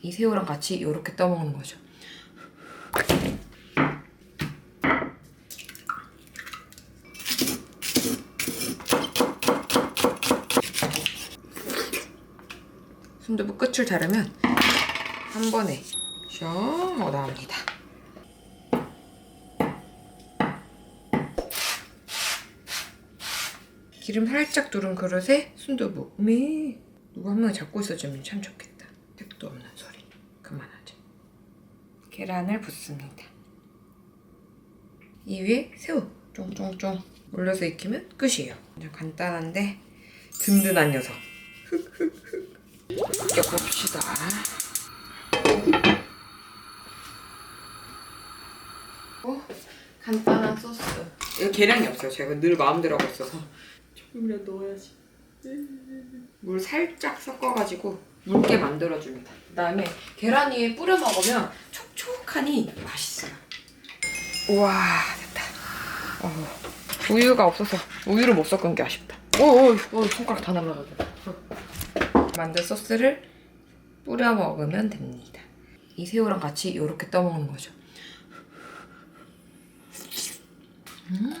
이 새우랑 같이 이렇게 떠먹는 거죠. 순두부 끝을 자르면 한 번에 슝 나옵니다. 기름 살짝 두른 그릇에 순두부. 네. 누구 한 명이 잡고 있어주면 참 좋겠다. 택도 소리. 그만하자. 계란을 붓습니다. 이 위에 새우 쫑쫑쫑 올려서 익히면 끝이에요. 그냥 간단한데 든든한 녀석. 껴봅시다. 어? 간단한 소스. 이거 계량이 없어요. 제가 늘 마음대로 하고 있어서. 조금이라도 넣어야지. 물 살짝 섞어가지고 묽게 만들어줍니다. 그 다음에 계란 위에 뿌려 먹으면 촉촉하니 맛있어요. 우와 됐다. 어, 우유가 없어서 우유를 못 섞은 게 아쉽다. 오오 오, 손가락 다 날라가고. 만든 소스를 뿌려 먹으면 됩니다. 이 새우랑 같이 이렇게 떠먹는 거죠. 음.